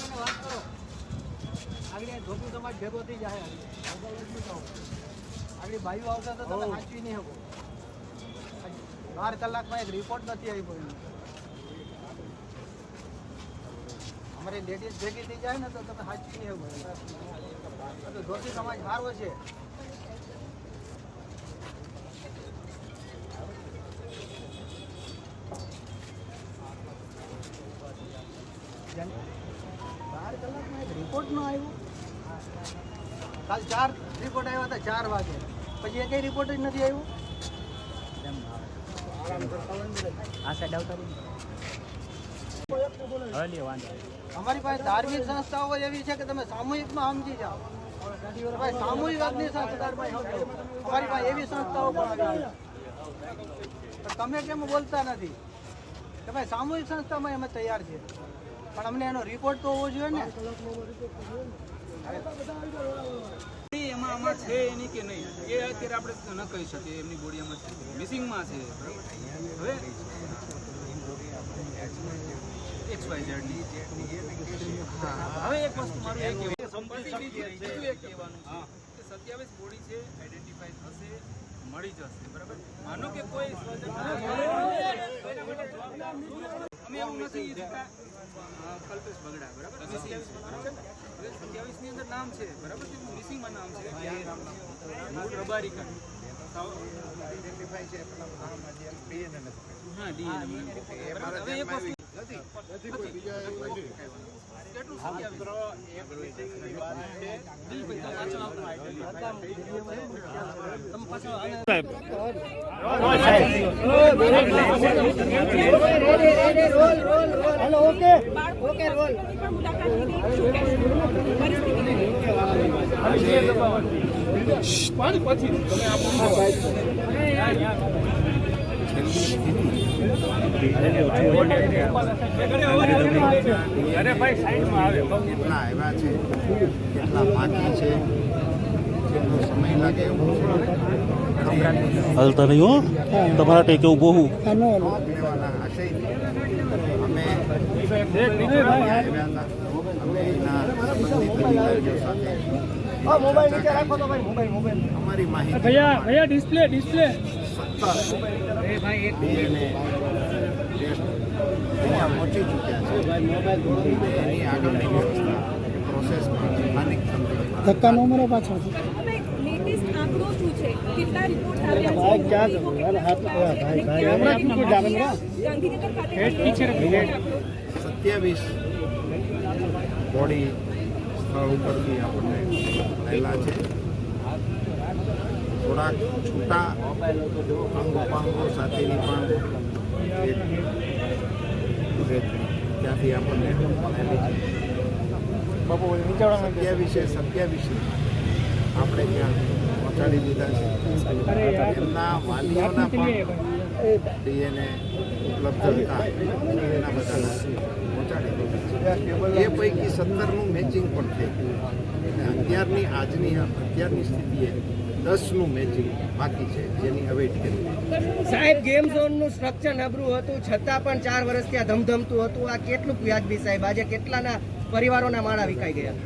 સાહેબને વાત કરો. આગળ ભેગો થઈ જાય. આગળ ભાઈઓ આવતા તો તમે સાચવી નહીં શકો. બાર કલાકમાં એક રિપોર્ટ નથી આવ્યો એનો. અમારી લેડીઝ ભેગી થઈ જાય ને તો તમે સાચવી નહીં શકો. તો ધોતી સમાજ સારો છે બાર કલાકમાં એક રિપોર્ટ ન આવ્યો. કાલ ચાર રિપોર્ટ આવ્યા હતા ચાર વાગે. પછી એ કઈ રિપોર્ટ જ નથી આવ્યો? અમારી પાસે ધાર્મિક સંસ્થાઓ એવી છે કે તમે સામૂહિકમાં સમજી જાઓ. ભાઈ સામૂહિક અગ્નિ સંસ્થા અમારી પાસે એવી સંસ્થાઓ પણ આવી છે. તમે કેમ બોલતા નથી? કે ભાઈ સામૂહિક સંસ્થામાં અમે તૈયાર છે પણ અમને એનો રિપોર્ટ તો હોવો જોઈએ ને. એમાં આમાં છે એની કે નહીં? એ અત્યારે આપણે ન કહી શકીએ એમની બોડી આમાં છે મિસિંગમાં છે હવે? એક્સ વાય ઝેડ હવે એક વસ્તુ મારું એ કહેવાનું સત્યાવીસ બોડી છે આઈડેન્ટિફાઈ થશે મળી જશે બરાબર? માનો કે કોઈ અમે એવું નથી કલ્પેશ બગડા બરાબર? હવે સત્યાવીસની? અંદર નામ છે બરાબર? તે મિસિંગમાં નામ છે? મૂળ રબારિકા હા ડીએનએ. હવે એક વસ્તુ કેટલું પછી તમે પાછળ આવજો. તમે પાછળ હવે કેટલા આવ્યા છે? કેટલા બાકી છે? કેટલો સમય લાગે? હાલતા નહીં હો. તમારા ટેકે ઊભો હું અમારી માહિતી ભૈયા ભૈયા ડિસ્પ્લે ડિસ્પ્લે ડીએનએ ટેસ્ટ અહીંયા પહોંચી ચૂક્યા છે એની આગળની વ્યવસ્થા પ્રોસેસમાં સ્થાનિક તંત્ર ધક્કા નો મરો પાછળ હવે લેટેસ્ટ આંકડો શું છે કેટલા રિપોર્ટ આવ્યા છે ગાંધીનગર ખાતે સત્યાવીસ બોડી સ્થળ ઉપરથી આપણને મળેલા છે થોડાક છૂટા અંગોપાંગો સાથેની પણ ત્યાંથી આપણને મળેલી છે. સત્યાવીસે સત્યાવીસ આપણે ત્યાં પહોંચાડી દીધા છે. એમના વાલીઓના પણ ડીએનએ ઉપલબ્ધ હતા. એના બધાના પહોંચાડી દીધા એ પૈકી સત્તરનું મેચિંગ પણ થઈ ગયું. અત્યારની આજની અત્યારની સ્થિતિએ દસનું મેચિંગ બાકી છે જેની અવેટ કરી. સાહેબ ગેમ ઝોનનું સ્ટ્રક્ચર નબળું હતું છતાં પણ ચાર વર્ષ ત્યાં ધમધમતું હતું. આ કેટલું વ્યાજબી સાહેબ? આજે કેટલાના પરિવારોના માળા વિકાઈ ગયા?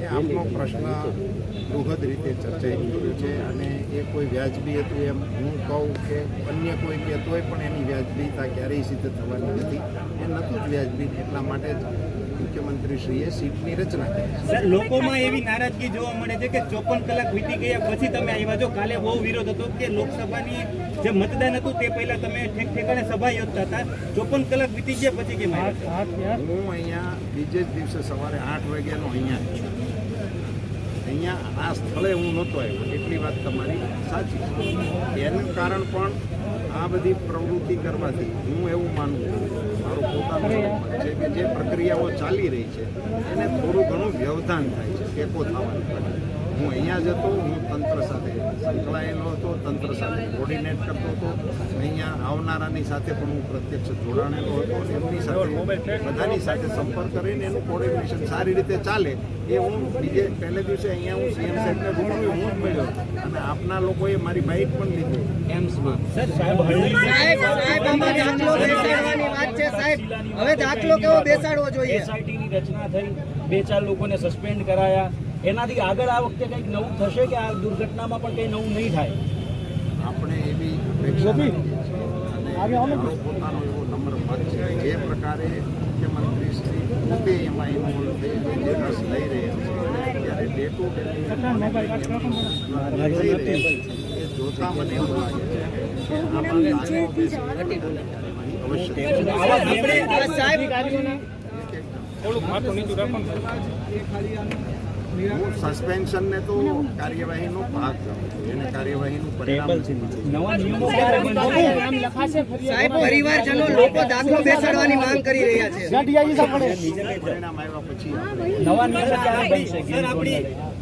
એ આપનો પ્રશ્ન બૃહદ રીતે ચર્ચાઈ ગયો છે અને એ કોઈ વ્યાજબી હતું એમ હું કહું કે અન્ય કોઈ કહેતો હોય પણ એની વ્યાજબીતા ક્યારેય સિદ્ધ થવાની નથી. એ નહોતું જ વ્યાજબી એટલા માટે જ મુખ્યમંત્રીશ્રીએ સીટની રચના કરી. લોકોમાં એવી નારાજગી જોવા મળે છે કે ચોપન કલાક વીતી ગયા પછી તમે આવ્યા છો. કાલે બહુ વિરોધ હતો કે લોકસભાની જે મતદાન હતું તે પહેલા તમે ઠેક ઠેકાણે સભા યોજતા હતા. ચોપન કલાક વીતી ગયા પછી કેમ હું અહીંયા બીજે જ દિવસે સવારે આઠ વાગ્યાનો અહીંયા છું. અહીંયા આ સ્થળે હું નહોતો આવ્યો. એટલી વાત તમારી સાચી એનું કારણ પણ આ બધી પ્રવૃત્તિ કરવાથી હું એવું માનું છું મારું પોતાનું જે પ્રક્રિયાઓ ચાલી રહી છે, એને થોડું ઘણું વ્યવધાન થાય છે, ટેકો થવાની. હું અહીંયા જ હતો હું તંત્ર સાથે સંકળાયેલો હતો તંત્ર સાથે કોર્ડિનેટ કરતો હતો. અહીંયા આવનારાની સાથે પણ હું પ્રત્યક્ષ જોડાણેલો હતો અને એમની સાથે બધાની સાથે સંપર્ક કરીને એનું કોર્ડિનેશન સારી રીતે ચાલે એ હું બીજે પહેલે દિવસે અહીંયા હું સીએમ સાહેબને રૂબરૂ હું જ મળ્યો. અને આપના લોકોએ મારી બાઇક પણ લીધી. એમ્સમાં. હવે દાખલો કેવો બેસાડવો જોઈએ? એસઆઈટીની રચના થઈ બે ચાર લોકોને સસ્પેન્ડ કરાયા. એનાથી આગળ આ વખતે કંઈક નવું થશે કે આ દુર્ઘટનામાં પણ કંઈ નવું નહીં થાય? આપણે એવી અપેક્ષા છીએ અને મારો પોતાનો એવો નંબર મત છે જે પ્રકારે મુખ્યમંત્રી શ્રી પોતે એમાં ઇન્વોલ્વ થઈ જે રસ લઈ રહ્યા છે અને ડે ટુ ડે થઈ રહી છે. જોતા મને એવું લાગે છે અવશ્ય થશે. આપણે આ સાહેબ હું સસ્પેન્શનને તો કાર્યવાહીનો ભાગ ગણું છું. એને કાર્યવાહીનું પરિણામ પરિવારજનો લોકો દાખલો બેસાડવાની માંગ કરી રહ્યા છે. પરિણામ આવ્યા પછી નવા નિયમો ક્યારે બનશે?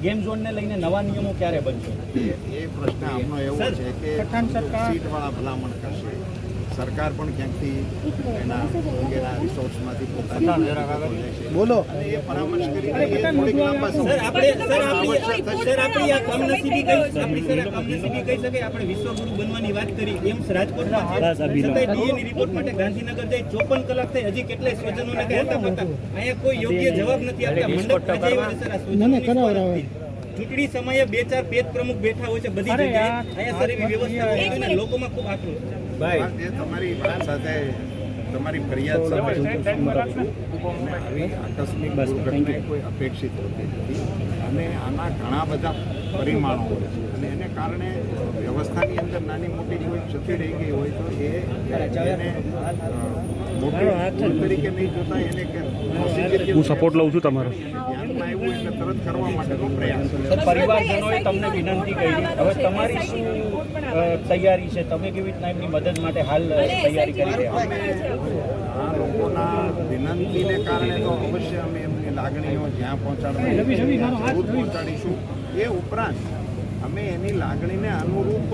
ગેમ ઝોનને લઈને નવા નિયમો ક્યારે બનશે? એ એ પ્રશ્ન આપણો એવો છે કે સીટવાળા ભલામણ કરશે. સરકાર પણ ક્યાંકથી એના વગેરે રિસોર્સમાંથી બોલો. અને એ પરામર્શ કરીને થોડીક લાંબા સર આપણે સર આપણી આ કમનસીબી કઈ આપણી સર કમનસીબી કહી શકાય આપણે વિશ્વગુરુ બનવાની વાત કરી એમ રાજકોટમાં ડીએની રિપોર્ટ માટે ગાંધીનગર જાય ચોપન કલાક થઈ હજી કેટલાય સ્વજનોને કહેતા હતા હતા અહીંયા કોઈ યોગ્ય જવાબ નથી આપતા. મંડપ સર આ. ચૂંટણી સમયે બે ચાર પેજ પ્રમુખ બેઠા હોય છે બધી જગ્યાએ. અહીંયા સર એવી વ્યવસ્થા હોય ને લોકોમાં ખૂબ આક્રોશ છે. એ તમારી વાત સાથે તમારી ફરિયાદ સાથે. આવી આકસ્મિક દુર્ઘટના કોઈ અપેક્ષિત હોતી નથી. અને આના ઘણા બધા પરિમાણો હોય છે. અને એને કારણે વ્યવસ્થાની અંદર નાની મોટી કોઈ ક્ષતિ રહી ગઈ હોય તો એ એને મોટી તરીકે નહીં જોતા એને હું સપોર્ટ લઉં છું તમારો. તરત કરવા માટેનો પ્રયાસ. પરિવારજનોએ તમને વિનંતી કરી. હવે તમારી શું તૈયારી છે? તમે કેવી રીતના એમની મદદ માટે હાલ તૈયારી કરી રહ્યા આ લોકોના વિનંતીને કારણે તો અવશ્ય અમે એમની લાગણીઓ જ્યાં જરૂર પહોંચાડીશું. એ ઉપરાંત અમે એની લાગણીને અનુરૂપ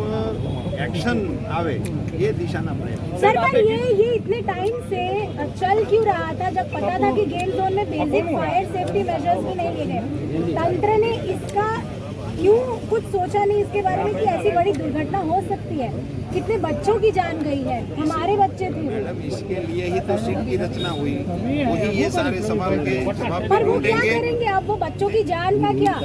એક્શન આવે એ દિશાના પ્રયત્ન सर पर ये ये इतने टाइम से चल क्यों रहा था जब पता था कि गेम जोन में बेसिक फायर सेफ्टी मेजर्स भी नहीं लिए गए तंत्र ने इसका क्यों कुछ सोचा नहीं इसके बारे में कि ऐसी बड़ी दुर्घटना हो सकती है कितने बच्चों की जान गई है हमारे बच्चे थे मैडम इसके लिए ही तो सीट की रचना हुई वही ये सारे सवाल के जवाब पर वो क्या ढूंढेंगे करेंगे अब वो बच्चों की जान का क्या